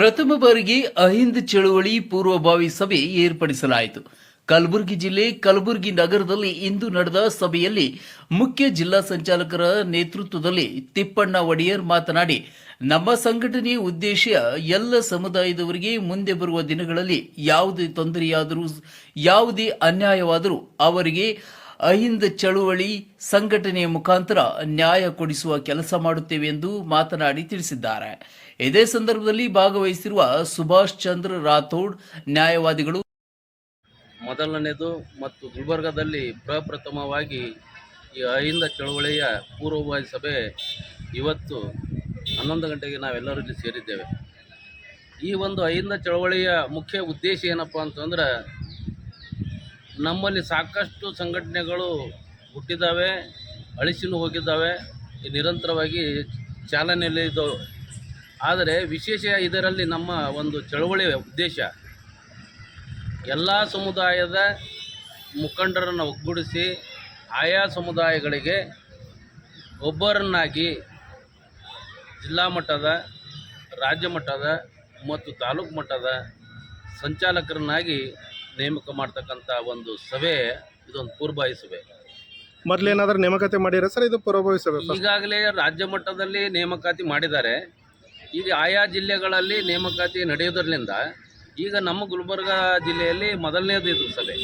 ಪ್ರಥಮ ಬಾರಿಗೆ ಅಹಿಂದ್ ಚಳುವಳಿ ಪೂರ್ವಭಾವಿ ಸಭೆ ಏರ್ಪಡಿಸಲಾಯಿತು. ಕಲಬುರಗಿ ಜಿಲ್ಲೆ ಕಲಬುರಗಿ ನಗರದಲ್ಲಿ ಇಂದು ನಡೆದ ಸಭೆಯಲ್ಲಿ ಮುಖ್ಯ ಜಿಲ್ಲಾ ಸಂಚಾಲಕರ ನೇತೃತ್ವದಲ್ಲಿ ತಿಪ್ಪಣ್ಣ ಒಡೆಯರ್ ಮಾತನಾಡಿ, ನಮ್ಮ ಸಂಘಟನೆಯ ಉದ್ದೇಶ ಎಲ್ಲ ಸಮುದಾಯದವರಿಗೆ ಮುಂದೆ ಬರುವ ದಿನಗಳಲ್ಲಿ ಯಾವುದೇ ತೊಂದರೆಯಾದರೂ, ಯಾವುದೇ ಅನ್ಯಾಯವಾದರೂ ಅವರಿಗೆ ಅಹಿಂದ ಚಳುವಳಿ ಸಂಘಟನೆಯ ಮುಖಾಂತರ ನ್ಯಾಯ ಕೊಡಿಸುವ ಕೆಲಸ ಮಾಡುತ್ತೇವೆ ಎಂದು ಮಾತನಾಡಿ ತಿಳಿಸಿದ್ದಾರೆ. ಇದೇ ಸಂದರ್ಭದಲ್ಲಿ ಭಾಗವಹಿಸಿರುವ ಸುಭಾಷ್ ಚಂದ್ರ ರಾಥೋಡ್, ನ್ಯಾಯವಾದಿಗಳು ಮೊದಲನೇದು ಮತ್ತು ಗುಲ್ಬರ್ಗಾದಲ್ಲಿ ಪ್ರಪ್ರಥಮವಾಗಿ ಈ ಅಹಿಂದ ಚಳುವಳಿಯ ಪೂರ್ವಭಾವಿ ಸಭೆ ಇವತ್ತು ಹನ್ನೊಂದು ಗಂಟೆಗೆ ನಾವೆಲ್ಲರೂ ಇಲ್ಲಿ ಸೇರಿದ್ದೇವೆ. ಈ ಒಂದು ಅಹಿಂದ ಚಳವಳಿಯ ಮುಖ್ಯ ಉದ್ದೇಶ ಏನಪ್ಪ ಅಂತಂದ್ರೆ ನಮ್ಮಲ್ಲಿ ಸಾಕಷ್ಟು ಸಂಘಟನೆಗಳು ಹುಟ್ಟಿದ್ದಾವೆ ಅಳಿಸಿನೂ ಹೋಗಿದ್ದಾವೆ, ನಿರಂತರವಾಗಿ ಚಾಲನೆಯಲ್ಲಿ ಇದ್ದವು ಆದರೆ ವಿಶೇಷ ಇದರಲ್ಲಿ ನಮ್ಮ ಒಂದು ಚಳವಳಿಯ ಉದ್ದೇಶ, ಎಲ್ಲ ಸಮುದಾಯದ ಮುಖಂಡರನ್ನು ಒಗ್ಗೂಡಿಸಿ ಆಯಾ ಸಮುದಾಯಗಳಿಗೆ ಒಬ್ಬರನ್ನಾಗಿ ಜಿಲ್ಲಾ ಮಟ್ಟದ, ರಾಜ್ಯ ಮಟ್ಟದ ಮತ್ತು ತಾಲೂಕು ಮಟ್ಟದ ಸಂಚಾಲಕರನ್ನಾಗಿ ನೇಮಕ ಮಾಡ್ತಕ್ಕಂಥ ಒಂದು ಸಭೆ ಇದೊಂದು ಪೂರ್ವಭಾವಿ ಸಭೆ. ಮೊದ್ಲೇನಾದ್ರೂ ನೇಮಕಾತಿ ಮಾಡಿರ ಸರ್ ಇದು ಪೂರ್ವಭಾವಿ ಸಭೆ? ಈಗಾಗಲೇ ರಾಜ್ಯ ಮಟ್ಟದಲ್ಲಿ ನೇಮಕಾತಿ ಮಾಡಿದ್ದಾರೆ. ಈಗ ಆಯಾ ಜಿಲ್ಲೆಗಳಲ್ಲಿ ನೇಮಕಾತಿ ನಡೆಯೋದ್ರಲ್ಲಿಂದ ಈಗ ನಮ್ಮ ಗುಲ್ಬರ್ಗ ಜಿಲ್ಲೆಯಲ್ಲಿ ಮೊದಲನೇದು ಇದು ಸಭೆ.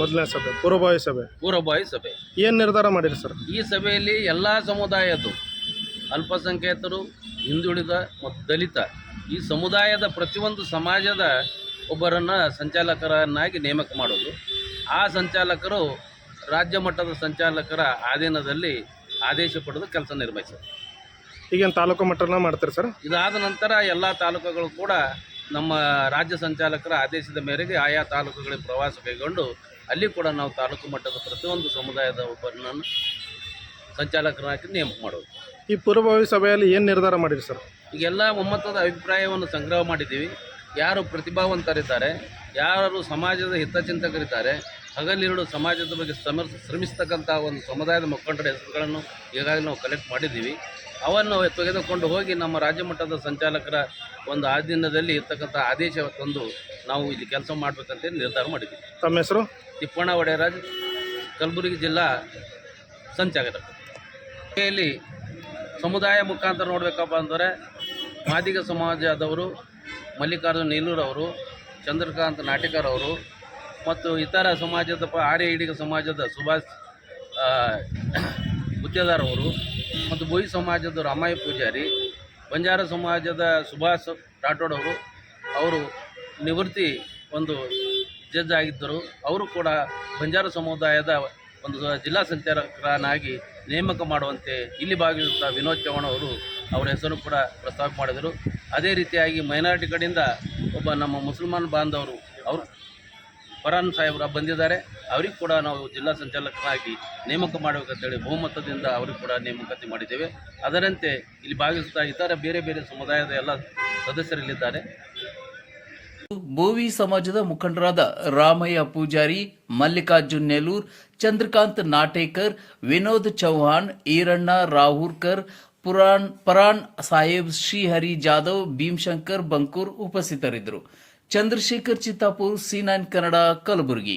ಮೊದಲನೇ ಸಭೆ ಪೂರ್ವಭಾವಿ ಸಭೆ. ಪೂರ್ವಭಾವಿ ಸಭೆ. ಏನು ನಿರ್ಧಾರ ಮಾಡಿರಿ ಸರ್? ಈ ಸಭೆಯಲ್ಲಿ ಎಲ್ಲ ಸಮುದಾಯದ್ದು ಅಲ್ಪಸಂಖ್ಯಾತರು ಹಿಂದುಳಿದ ಮತ್ತು ದಲಿತ ಈ ಸಮುದಾಯದ ಪ್ರತಿಯೊಂದು ಸಮಾಜದ ಒಬ್ಬರನ್ನು ಸಂಚಾಲಕರನ್ನಾಗಿ ನೇಮಕ ಮಾಡೋದು. ಆ ಸಂಚಾಲಕರು ರಾಜ್ಯ ಮಟ್ಟದ ಸಂಚಾಲಕರ ಅಧೀನದಲ್ಲಿ ಆದೇಶ ಪಡೆದು ಕೆಲಸ ನಿರ್ವಹಿಸೋದು. ಈಗೇನು ತಾಲೂಕು ಮಟ್ಟನ ಮಾಡ್ತಾರೆ ಸರ್? ಇದಾದ ನಂತರ ಎಲ್ಲ ತಾಲೂಕುಗಳು ಕೂಡ ನಮ್ಮ ರಾಜ್ಯ ಸಂಚಾಲಕರ ಆದೇಶದ ಮೇರೆಗೆ ಆಯಾ ತಾಲೂಕುಗಳಿಗೆ ಪ್ರವಾಸ ಕೈಗೊಂಡು ಅಲ್ಲಿ ಕೂಡ ನಾವು ತಾಲೂಕು ಮಟ್ಟದ ಪ್ರತಿಯೊಂದು ಸಮುದಾಯದ ಒಬ್ಬರನ್ನು ಸಂಚಾಲಕರಾಗಿ ನೇಮಕ ಮಾಡೋದು. ಈ ಪೂರ್ವಭಾವಿ ಸಭೆಯಲ್ಲಿ ಏನು ನಿರ್ಧಾರ ಮಾಡಿದ್ರಿ ಸರ್? ಈಗೆಲ್ಲ ಒಮ್ಮತದ ಅಭಿಪ್ರಾಯವನ್ನು ಸಂಗ್ರಹ ಮಾಡಿದ್ದೀವಿ. ಯಾರು ಪ್ರತಿಭಾವಂತರಿದ್ದಾರೆ ಯಾರು ಸಮಾಜದ ಹಿತಚಿಂತಕರಿದ್ದಾರೆ ಹಗಲಿರುಳು ಸಮಾಜದ ಬಗ್ಗೆ ಸಮರ್ ಶ್ರಮಿಸ್ತಕ್ಕಂಥ ಒಂದು ಸಮುದಾಯದ ಮುಖಂಡರ ಹೆಸರುಗಳನ್ನು ಈಗಾಗಲೇ ನಾವು ಕಲೆಕ್ಟ್ ಮಾಡಿದ್ದೀವಿ. ಅವನ್ನು ತೆಗೆದುಕೊಂಡು ಹೋಗಿ ನಮ್ಮ ರಾಜ್ಯ ಮಟ್ಟದ ಸಂಚಾಲಕರ ಒಂದು ಆಧೀನದಲ್ಲಿ ಇರ್ತಕ್ಕಂಥ ಆದೇಶ ತಂದು ನಾವು ಇಲ್ಲಿ ಕೆಲಸ ಮಾಡಬೇಕಂತ ನಿರ್ಧಾರ ಮಾಡಿದ್ದೀವಿ. ತಮ್ಮ ಹೆಸರು? ತಿಪ್ಪಣ್ಣ ಒಡೆಯರಾಜ್ ಕಲಬುರಗಿ ಜಿಲ್ಲಾ ಸಂಚಾಲಕ ಇಲ್ಲಿ ಸಮುದಾಯ ಮುಖಾಂತರ ನೋಡಬೇಕಪ್ಪ ಅಂದರೆ ಮಾದಿಗ ಸಮಾಜದವರು ಮಲ್ಲಿಕಾರ್ಜುನ ನೀಲೂರ್ ಅವರು, ಚಂದ್ರಕಾಂತ್ ನಾಟಿಕರ್ ಅವರು ಮತ್ತು ಇತರ ಸಮಾಜದ ಆರ್ಯ ಈಡಿಗ ಸಮಾಜದ ಸುಭಾಷ್ ಗುತ್ತೇದಾರ್ ಅವರು ಮತ್ತು ಬೋಯಿ ಸಮಾಜದ ರಾಮಾಯ ಪೂಜಾರಿ, ಬಂಜಾರ ಸಮಾಜದ ಸುಭಾಷ್ ರಾಠೋಡ್ ಅವರು ಅವರು ನಿವೃತ್ತಿ ಒಂದು ಜಡ್ಜ್ ಆಗಿದ್ದರು. ಅವರು ಕೂಡ ಬಂಜಾರ ಸಮುದಾಯದ ಒಂದು ಜಿಲ್ಲಾ ಸಂಚಾಲಕರನ್ನಾಗಿ ನೇಮಕ ಮಾಡುವಂತೆ ಇಲ್ಲಿ ಭಾಗವಹಿಸುತ್ತಾ ವಿನೋದ್ ಚೌಹಾಣ್ ಅವರು ಅವರ ಹೆಸರು ಕೂಡ ಪ್ರಸ್ತಾಪ ಮಾಡಿದರು. ಅದೇ ರೀತಿಯಾಗಿ ಮೈನಾರಿಟಿ ಕಡೆಯಿಂದ ಒಬ್ಬ ನಮ್ಮ ಮುಸಲ್ಮಾನ್ ಬಾಂಧವರು ಅವರು ಫರಾನ್ ಸಾಹೇಬ್ರ ಬಂದಿದ್ದಾರೆ. ಅವ್ರಿಗೆ ಕೂಡ ನಾವು ಜಿಲ್ಲಾ ಸಂಚಾಲಕರಾಗಿ ನೇಮಕ ಮಾಡಬೇಕಂತೇಳಿ ಬಹುಮತದಿಂದ ಅವ್ರಿಗೆ ಕೂಡ ನೇಮಕಾತಿ ಮಾಡಿದ್ದೇವೆ. ಅದರಂತೆ ಇಲ್ಲಿ ಭಾಗವಹಿಸುತ್ತಾ ಇತರ ಬೇರೆ ಬೇರೆ ಸಮುದಾಯದ ಎಲ್ಲ ಸದಸ್ಯರಲ್ಲಿದ್ದಾರೆ. ಭೋವಿ ಸಮಾಜದ ಮುಖಂಡರಾದ ರಾಮಯ್ಯ ಪೂಜಾರಿ, ಮಲ್ಲಿಕಾರ್ಜುನ್ ನೆಲೂರ್ ಚಂದ್ರಕಾಂತ್ ನಾಟೇಕರ್, ವಿನೋದ್ ಚೌಹಾಣ್ ಈರಣ್ಣ ರಾಹೂರ್ಕರ್ ಪುರಾಣ್ ಪರಾಣ್ ಸಾಹೇಬ್ ಶ್ರೀಹರಿ ಜಾಧವ್ ಭೀಮಶಂಕರ್ ಬಂಕೂರ್ ಉಪಸ್ಥಿತರಿದ್ದರು. Chandrashekar Chittapur C nine Kannada Kalaburagi.